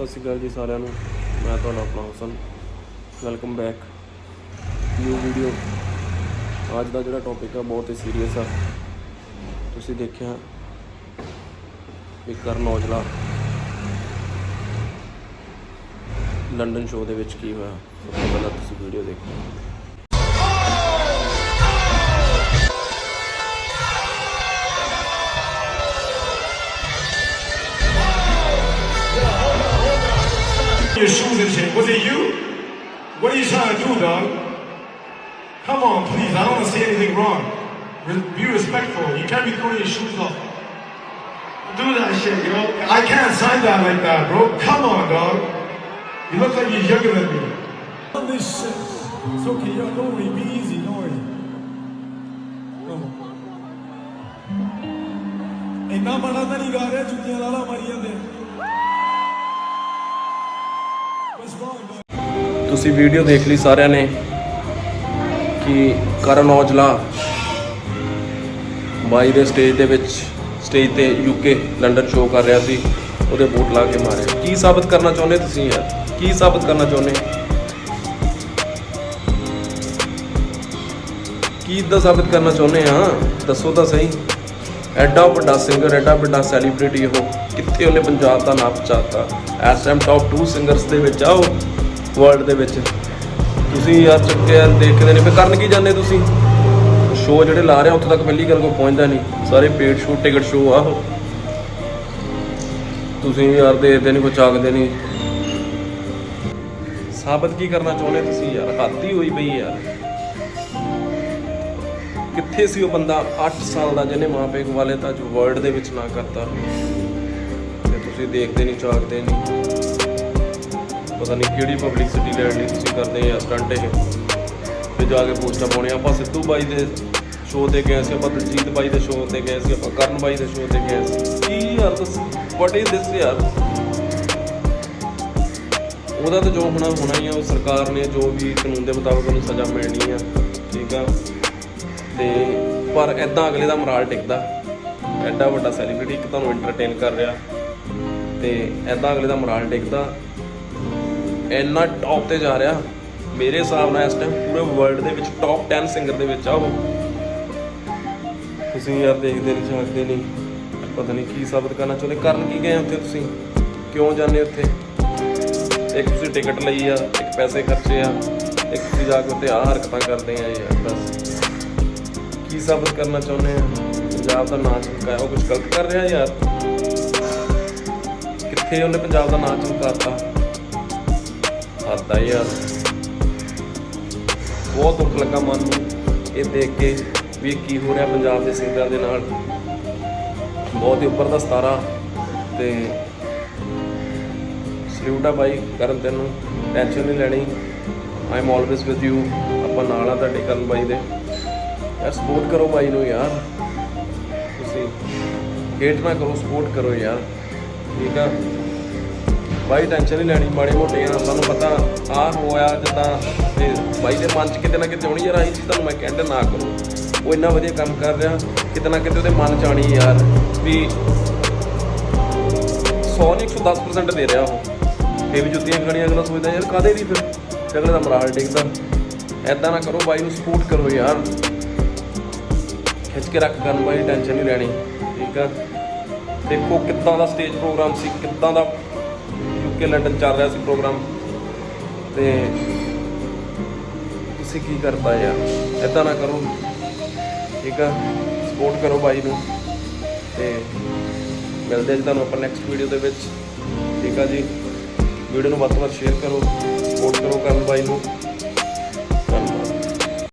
ਸਤਿ ਸ਼੍ਰੀ ਅਕਾਲ ਜੀ ਸਾਰਿਆਂ ਨੂੰ। ਮੈਂ ਤੁਹਾਡਾ ਆਪਣਾ ਹੁਸਨ। ਵੈਲਕਮ ਬੈਕ ਨਿਊ ਵੀਡੀਓ ਅੱਜ ਦਾ ਜਿਹੜਾ ਟੌਪਿਕ ਆ, ਬਹੁਤ ਹੀ ਸੀਰੀਅਸ ਆ। ਤੁਸੀਂ ਦੇਖਿਆ ਵੀ ਕਰਨ ਔਜਲਾ ਲੰਡਨ ਸ਼ੋਅ ਦੇ ਵਿੱਚ ਕੀ ਹੋਇਆ? ਸਭ ਤੋਂ ਪਹਿਲਾਂ ਤੁਸੀਂ ਵੀਡੀਓ ਦੇਖੋ। your shoes and shit. Was it you? What are you trying to do, dog? Come on, please. I don't want to say anything wrong. Re- be respectful. You can't be throwing your shoes off. Do that shit, yo. I can't sign that like that, bro. Come on, dog. You look like you're younger than me. On this shit. It's okay, yo. Don't worry. Be easy. Don't worry. Come on. ਇੰਨਾ ਮਾੜਾ ਤਾਂ ਨਹੀਂ ਗਾ ਰਿਹਾ ਜੁੱਤੀਆਂ ਲਾਲਾ ਮਾਰੀ ਜਾਂਦੇ ਤੁਸੀਂ ਵੀਡੀਓ ਦੇਖ ਲਈ ਸਾਰਿਆਂ ਨੇ ਕਿ ਕਰਨ ਔਜਲਾ ਬਾਈ ਦੇ ਸਟੇਜ ਦੇ ਵਿੱਚ ਸਟੇਜ ਤੇ ਯੂਕੇ ਲੰਡਨ ਸ਼ੋਅ ਕਰ ਰਿਹਾ ਸੀ, ਉਹਦੇ ਬੂਟ ਲਾ ਕੇ ਮਾਰਿਆ। ਕੀ ਸਾਬਤ ਕਰਨਾ ਚਾਹੁੰਦੇ ਤੁਸੀਂ ਯਾਰ? ਕੀ ਸਾਬਤ ਕਰਨਾ ਚਾਹੁੰਦੇ? ਕੀ ਦਾ ਸਾਬਤ ਕਰਨਾ ਚਾਹੁੰਦੇ ਆ? ਦੱਸੋ ਤਾਂ ਸਹੀ। ਐਡਾ ਵੱਡਾ ਸਿੰਗਰ ਐਡਾ ਵੱਡਾ ਸੈਲੀਬ੍ਰਿਟੀ ਉਹ, ਕਿੱਥੇ ਉਹਨੇ ਪੰਜਾਬ ਦਾ ਨਾਮ ਪਹੁੰਚਾਤਾ ਇਸ ਟਾਈਮ ਟੌਪ 2 ਸਿੰਗਰਸ ਦੇ ਵਿੱਚ ਆ ਉਹ ਵਰਲਡ ਦੇ ਵਿੱਚ। ਤੁਸੀਂ ਯਾਰ ਚੱਕਿਆ ਦੇਖਦੇ ਨੇ ਫੇ ਕਰਨ ਕੀ ਜਾਂਦੇ ਤੁਸੀਂ? ਸ਼ੋਅ ਜਿਹੜੇ ਲਾ ਰਹੇ ਆ, ਉੱਥੇ ਤੱਕ ਪਹਿਲੀ ਗੱਲ ਕੋਈ ਪਹੁੰਚਦਾ ਨਹੀਂ। ਸਾਰੇ ਪੇਡ ਸ਼ੋਅ ਟਿਕਟ ਸ਼ੋਅ ਆ ਤੁਸੀਂ ਯਾਰ ਦੇਖਦੇ ਨਹੀਂ, ਕੋਈ ਚਾਕਦੇ ਨਹੀਂ। ਸਾਬਤ ਕੀ ਕਰਨਾ ਚਾਹੁੰਦੇ ਤੁਸੀਂ ਯਾਰ? ਹੱਦ ਹੋਈ ਪਈ ਯਾਰ। ਕਿੱਥੇ ਸੀ ਉਹ ਬੰਦਾ? 8 ਸਾਲ ਦਾ ਜਿਹਨੇ ਮਾਪੇ ਵਾਲੇ ਤਾਂ ਜੋ ਵਰਲਡ ਦੇ ਵਿੱਚ ਨਾ ਕਰਤਾ। ਤੇ ਤੁਸੀਂ ਦੇਖਦੇ ਨਹੀਂ, ਚਾਕਦੇ ਨਹੀਂ। ਪਤਾ ਨਹੀਂ ਕਿਹੜੀ ਪਬਲਿਸਿਟੀ ਲੈਣ ਲਈ ਤੁਸੀਂ ਕਰਦੇ ਆ ਸਟੰਟ ਇਹ। ਤੇ ਜਾ ਕੇ ਪੋਸਟਾਂ ਪਾਉਣੀਆਂ। ਆਪਾਂ ਸਿੱਧੂ ਬਾਈ ਦੇ ਸ਼ੋਅ ਤੇ ਗਏ ਸੀ, ਆਪਾਂ ਦਲਜੀਤ ਬਾਈ ਦੇ ਸ਼ੋਅ ਤੇ ਗਏ ਸੀ, ਆਪਾਂ ਕਰਨ ਬਾਈ ਦੇ ਸ਼ੋਅ ਤੇ ਗਏ ਸੀ। ਕੀ ਯਾਰ ਦੱਸ ਵਾਟ ਇਜ਼ ਦਿਸ ਯਾਰ? ਉਹਦਾ ਤਾਂ ਜੋ ਹੋਣਾ ਹੋਣਾ ਹੀ ਆ, ਉਹ ਸਰਕਾਰ ਨੇ ਜੋ ਵੀ ਕਾਨੂੰਨ ਦੇ ਮੁਤਾਬਕ ਉਹਨੂੰ ਸਜ਼ਾ ਮਿਲਣੀ ਆ, ਠੀਕ ਆ। ਤੇ ਪਰ ਐਦਾਂ ਅਗਲੇ ਦਾ ਮੋਰਲ ਟਿਕਦਾ। ਐਡਾ ਵੱਡਾ ਸੈਲੀਬ੍ਰਿਟੀ ਇੱਕ ਤੁਹਾਨੂੰ ਐਂਟਰਟੇਨ ਕਰ ਰਿਹਾ। ਤੇ ਐਦਾਂ ਅਗਲੇ ਦਾ ਮੋਰਲ ਟਿਕਦਾ। ਇੰਨਾ ਟੌਪ ਤੇ ਜਾ ਰਿਹਾ, ਮੇਰੇ ਹਿਸਾਬ ਨਾਲ ਇਸ ਟਾਈਮ ਪੂਰੇ ਵਰਲਡ ਦੇ ਵਿੱਚ ਟੌਪ 10 ਸਿੰਗਰ ਦੇ ਵਿੱਚ ਆ ਉਹ। ਤੁਸੀਂ ਯਾਰ ਦੇਖਦੇ ਨਹੀਂ ਚਾਹਦੇ ਨਹੀਂ, ਪਤਾ ਨਹੀਂ ਕੀ ਸਾਬਤ ਕਰਨਾ ਚਾਹੁੰਦੇ। ਕਰਨ ਕੀ ਗਏ ਉੱਥੇ ਤੁਸੀਂ? ਕਿਉਂ ਜਾਂਦੇ ਉੱਥੇ? ਇੱਕ ਤੁਸੀਂ ਟਿਕਟ ਲਈ ਆ, ਇੱਕ ਪੈਸੇ ਖਰਚੇ ਆ, ਇੱਕ ਤੁਸੀਂ ਜਾ ਕੇ ਉੱਥੇ ਆਹ ਹਰਕਤਾਂ ਕਰਦੇ ਆ ਯਾਰ, ਬਸ। ਕੀ ਸਾਬਤ ਕਰਨਾ ਚਾਹੁੰਦੇ ਆ ਪੰਜਾਬ ਦਾ ਨਾਂ ਚਮਕਾਇਆ ਉਹ ਕੁਝ ਗਲਤ ਕਰ ਰਿਹਾ ਯਾਰ? ਕਿੱਥੇ ਉਹਨੇ ਪੰਜਾਬ ਦਾ ਨਾਂ ਚਮਕਾਤਾ ਹੱਦ ਯਾਰ ਬਹੁਤ ਦੁੱਖ ਲੱਗਾ ਮਨ ਨੂੰ ਇਹ ਦੇਖ ਕੇ ਵੀ ਕੀ ਹੋ ਰਿਹਾ ਪੰਜਾਬ ਦੇ ਸਿੰਗਰਾਂ ਦੇ ਨਾਲ। ਬਹੁਤ ਹੀ ਉੱਪਰ ਦਾ ਸਤਾਰਾ ਤੇ ਸਲੂਟ ਆ ਬਾਈ ਕਰਨ ਤੈਨੂੰ ਟੈਨਸ਼ਨ ਨਹੀਂ ਲੈਣੀ। I am always with you ਆਪਾਂ ਨਾਲ ਆ ਤੁਹਾਡੇ ਕਰਨ ਬਾਈ ਦੇ। ਯਾਰ ਸਪੋਰਟ ਕਰੋ ਬਾਈ ਨੂੰ ਯਾਰ। ਤੁਸੀਂ ਹੇਟ ਨਾ ਕਰੋ ਸਪੋਰਟ ਕਰੋ ਯਾਰ। ਠੀਕ ਆ? ਬਾਈ ਟੈਨਸ਼ਨ ਨਹੀਂ ਲੈਣੀ, ਮਾੜੀ ਮੋਟੀਆਂ ਸਾਨੂੰ ਪਤਾ ਆਹ ਹੋਇਆ ਜਿੱਦਾਂ ਤੇ। ਬਾਈ ਦੇ ਮਨ 'ਚ ਕਿਤੇ ਨਾ ਕਿਤੇ ਆਉਣੀ ਯਾਰ, ਆਹੀ ਚੀਜ਼ ਤੁਹਾਨੂੰ ਮੈਂ ਕਹਿੰਦਾ ਨਾ ਕਰੋ। ਉਹ ਇੰਨਾ ਵਧੀਆ ਕੰਮ ਕਰ ਰਿਹਾ, ਕਿਤੇ ਨਾ ਕਿਤੇ ਉਹਦੇ ਮਨ 'ਚ ਆਣੀ ਯਾਰ, ਵੀ 100 ਨਹੀਂ 110% ਦੇ ਰਿਹਾ ਉਹ। ਇਹ ਵੀ ਜੁੱਤੀਆਂ ਖਾਣੀਆਂ, ਅਗਲਾ ਸੋਚਦਾ, ਯਾਰ ਕਾਦੇ ਦੀ ਫਿਰ? ਅਗਲੇ ਦਾ ਮਰਾਲ ਡਿੱਗਦਾ। ਐਦਾਂ ਨਾ ਕਰੋ, ਬਾਈ ਨੂੰ ਸਪੋਰਟ ਕਰੋ ਯਾਰ। ਖਿੱਚ ਕੇ ਰੱਖ ਕਰਨ ਬਾਈ ਟੈਨਸ਼ਨ ਨਹੀਂ ਲੈਣੀ, ਠੀਕ ਆ। ਦੇਖੋ ਕਿੱਦਾਂ ਦਾ ਸਟੇਜ ਪ੍ਰੋਗਰਾਮ ਸੀ, ਕਿੱਦਾਂ ਦਾ ਯੂਕੇ ਲੰਡਨ ਚੱਲ ਰਿਹਾ ਸੀ ਪ੍ਰੋਗਰਾਮ। ਤੇ ਤੁਸੀਂ ਕੀ ਕਰਤਾ ਯਾਰ? ਐਦਾਂ ਨਾ ਕਰੋ। ਠੀਕ ਆ? ਸਪੋਰਟ ਕਰੋ ਬਾਈ ਨੂੰ। ਤੇ ਮਿਲਦੇ ਜੀ ਤੁਹਾਨੂੰ ਆਪਾਂ ਨੈਕਸਟ ਵੀਡੀਓ ਦੇ ਵਿੱਚ। ਠੀਕ ਆ ਜੀ? ਵੀਡੀਓ ਨੂੰ ਵੱਧ ਤੋਂ ਵੱਧ ਸ਼ੇਅਰ ਕਰੋ। ਸਪੋਰਟ ਕਰੋ ਕਰਨ ਬਾਈ ਨੂੰ।